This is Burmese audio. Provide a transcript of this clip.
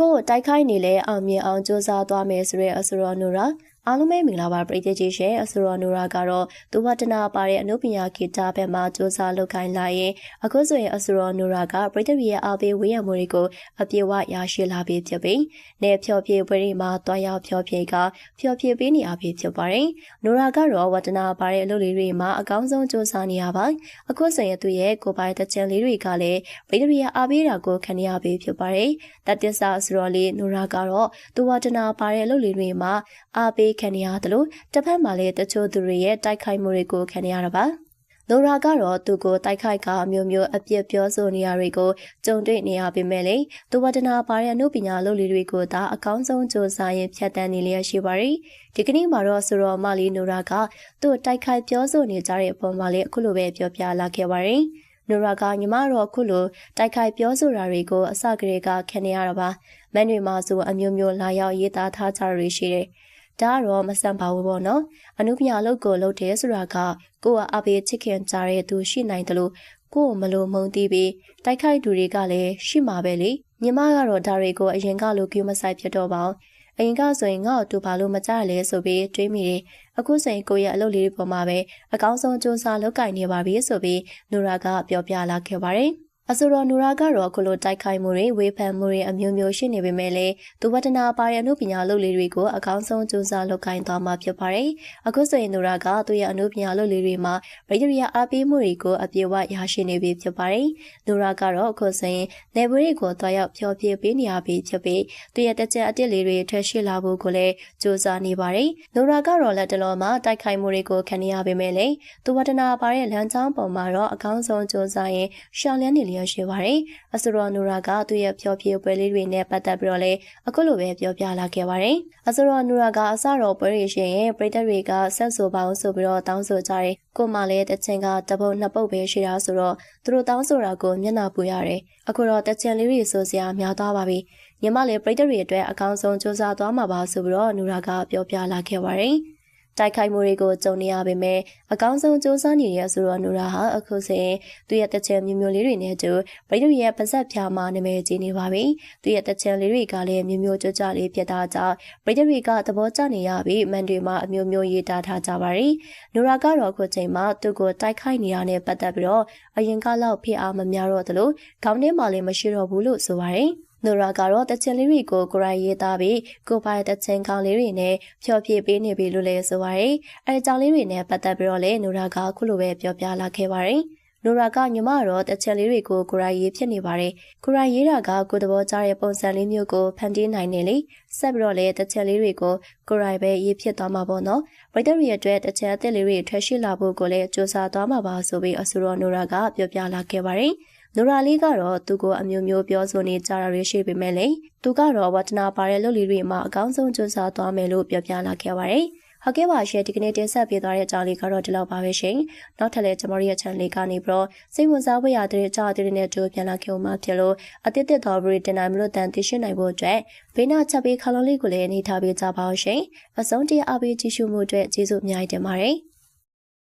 ကိုယ်တိုက်ခိုက်နေလဲအောင်မြင်အောင်စူးစမ်းသွားမယ်ဆိုတဲ့အဆိုတော်နူရာ အားလုံးပဲမင်္ဂလာပါပရိသတ်ကြီးရှင်အဆိုတော်နူရာကတော့သူဝတ္တနာပါတဲ့အနုပညာဂီတဘက်မှာစူးစမ်းလုပ်ကိုင်းလာရင်အခုဆိုရင်အဆိုတော်နူရာကပရိသတ်ရဲ့အားပေးဝေးရမှုတွေကိုအပြေဝရရှိလာပြီဖြစ်ပြီးနေဖြောဖြေပွဲတွေမှာတွားရောက်ဖြောဖြေကဖြောဖြေပေးနေအဖြစ်ဖြစ်ပါတယ်နူရာကတော့ဝတ္တနာပါတဲ့အလုပ်လေးတွေမှာအကောင်းဆုံးစူးစမ်းနေရပါအခုဆိုရင်သူရဲ့ကိုယ်ပိုင်တချင်လေးတွေကလည်းပရိသတ်ရဲ့အားပေးတာကိုခံရပြီဖြစ်ပါတယ်တတ္တဆာအဆိုတော်လေးနူရာကတော့သူဝတ္တနာပါတဲ့အလုပ်လေးတွေမှာအားပေးခံရတယ်လို့တစ်ဖက်မှာလည်းတချို့သူတွေရဲ့တိုက်ခိုက်မှုတွေကိုခံရတာပါလိုရာကတော့သူကိုတိုက်ခိုက်ကအမျိုးမျိုးအပြစ်ပြောဆိုနေရတွေကိုကြုံတွေ့နေရပေမဲ့လေသူဝတနာပါတဲ့အမှုပညာလုပ်လေးတွေကိုသာအကောင်းဆုံးစူးစမ်းရင်ဖြတ်တန်းနေလျက်ရှိပါရီဒီကနေ့မှာတော့ဆိုတော့မလီနိုရာကသူ့တိုက်ခိုက်ပြောဆိုနေကြတဲ့အပေါ်မှာလေအခုလိုပဲပြောပြလာခဲ့ပါရီနိုရာကညီမတော့အခုလိုတိုက်ခိုက်ပြောဆိုတာတွေကိုအစကတည်းကခံနေရတာပါမန်တွေမှာဆိုအမျိုးမျိုးလာရောက်ရေးသားထားကြရရှိတယ် ဒါကတော့မဆန်ပါဘူးပေါ့နော်အနုပညာလုပ်ကိုလုပ်တယ်ဆိုတာကကိုကအပေးချစ်ခင်ကြတဲ့သူရှိနိုင်တယ်လို့ကိုကိုမလို့မုံတီးပြီးတိုက်ခိုက်သူတွေကလည်းရှိမှာပဲလေညီမကတော့ဒါတွေကိုအရင်ကလိုကြိုးမဆိုင်ဖြစ်တော့ပါဘူးအရင်ကဆိုရင်ငါ့ကိုသူဘာလို့မကြရလဲဆိုပြီးတွေးမိတယ်အခုဆိုရင်ကိုရဲ့အလုပ်လေးတွေပေါ်မှာပဲအကောင်းဆုံးစူးစမ်းလုပ်ကင်နေပါပြီဆိုပြီးနူရာကပြောပြလာခဲ့ပါတယ် အဆိုတော်နူရာကတော့ခုလိုတိုက်ခိုက်မှုတွေဝေဖန်မှုတွေအမျိုးမျိုးရှိနေပေမဲ့လည်းသူဝတ္တနာပါရအမှုပညာလုပ်လေးတွေကိုအကောင်းဆုံးစူးစမ်းလုပ်ကိုင်သွားမှာဖြစ်ပါတယ်။အခုဆိုရင်နူရာကသူ့ရဲ့အမှုပညာလုပ်လေးတွေမှာဗိဒရီယာအားပေးမှုတွေကိုအပြည့်အဝရရှိနေပြီဖြစ်ပါတယ်။နူရာကတော့အခုဆိုရင်နေပွေးတွေကိုတွားရောက်ဖျော်ဖြေပေးနေရပြီဖြစ်ပြီးသူ့ရဲ့တက်ကြအတစ်လေးတွေထွက်ရှိလာဖို့ကိုလည်းစူးစမ်းနေပါတယ်။နူရာကတော့လက်တလုံးမှာတိုက်ခိုက်မှုတွေကိုခံရပေမဲ့လည်းသူဝတ္တနာပါရဲ့လမ်းကြောင်းပေါ်မှာတော့အကောင်းဆုံးစူးစမ်းရင်ရှောင်းလန်းနေလျက်ရှိပါတယ်။အဆိုတော်နူရာကသူ့ရဲ့ဖြောဖြေပွဲလေးတွေနဲ့ပတ်သက်ပြီးတော့လည်းအခုလိုပဲပြောပြလာခဲ့ပါတယ်။အဆိုတော်နူရာကအစတော်ပွဲတွေရှင်ရဲ့ပြည်သက်တွေကဆက်ဆိုပါအောင်ဆိုပြီးတော့တောင်းဆိုကြတယ်။ကိုမလည်းတချင်ကတပုတ်နှစ်ပုတ်ပဲရှိတာဆိုတော့သူတို့တောင်းဆိုတာကိုမျက်နှာပူရတယ်။အခုတော့တချင်လေးတွေဆိုစရာများသွားပါပြီ။ညီမလည်းပြည်သက်တွေအတွက်အကောင်းဆုံးစူးစမ်းသွားမှာပါဆိုပြီးတော့နူရာကပြောပြလာခဲ့ပါတယ်။ တိုက်ခိုက်မှုတွေကိုကြုံနေရပေမဲ့အကောင်းဆုံးစူးစမ်းနေတဲ့ဆိုတော့နူရာဟာအခုစဉ်သူ့ရဲ့တချင်မျိုးမျိုးလေးတွေနဲ့တူဗိဒုရဲ့ပါဇက်ဖြာမှာနာမည်ကြီးနေပါပြီ။သူ့ရဲ့တချင်လေးတွေကလည်းမျိုးမျိုးကြကြလေးဖြစ်တာကြောင့်ဗိဒုတွေကသဘောကျနေရပြီးမန်တွေမှာအမျိုးမျိုးရေးတာထားကြပါရီ။နူရာကတော့အခုချိန်မှာသူ့ကိုတိုက်ခိုက်နေတာနဲ့ပတ်သက်ပြီးတော့အရင်ကလောက်ဖြစ်အားမများတော့သလိုခေါင်းထဲမှာလည်းမရှိတော့ဘူးလို့ဆိုပါရီ။ နိုရာကတော့တချင်လေးတွေကိုကိုရိုင်းရေးသားပြီးကိုပိုင်တချင်ကောင်းလေးတွေနဲ့ဖြောပြပေးနေပြီလို့လည်းဆိုပါရယ်အဲကြောင့်လေးတွေနဲ့ပတ်သက်ပြီးတော့လည်းနိုရာကခုလိုပဲပြောပြလာခဲ့ပါရယ်နိုရာကညီမတော့တချင်လေးတွေကိုကိုရိုင်းရေးဖြစ်နေပါတယ်ကိုရိုင်းရေးတာကကိုတဘောကြတဲ့ပုံစံလေးမျိုးကိုဖန်တီးနိုင်နေလေဆက်ပြီးတော့လည်းတချင်လေးတွေကိုကိုရိုင်းပဲရေးဖြစ်သွားမှာပေါ့နော်ပရိသတ်တွေအတွက်တချင်အသစ်လေးတွေထွက်ရှိလာဖို့ကိုလည်းစူးစမ်းသွားမှာပါဆိုပြီးအဆိုတော်နိုရာကပြောပြလာခဲ့ပါတယ် နိုရာလေးကတော့သူကိုအမျိုးမျိုးပြောဆိုနေကြတာတွေရှိပေမဲ့လည်းသူကတော့ဝတ္တနာပါတဲ့လုပ်လီတွေမှာအကောင်းဆုံးစူးစမ်းသွားမယ်လို့ပြောပြလာခဲ့ပါတယ်။ဟုတ်ကဲ့ပါရှင်ဒီကနေ့တင်ဆက်ပေးသွားတဲ့အကြောင်းလေးကတော့ဒီလောက်ပါပဲရှင်။နောက်ထပ်လည်းကျွန်တော်ရဲ့ channel လေးကနေပြီးတော့စိတ်ဝင်စားဖို့ရတဲ့အကြောင်းအသေးနဲ့တို့ပြန်လာခဲ့ဦးမှာဖြစ်လို့အသစ်သက်တော်ဗရီတင်နိုင်မလို့တန်သိရှိနိုင်ဖို့အတွက်ဘေးနာချက်ပေးခါလုံးလေးကိုလည်းအနေထားပေးကြပါအောင်ရှင်။အဆုံးတရားအပေးကြည့်ရှုမှုအတွက်ကျေးဇူးအများကြီးတင်ပါတယ်။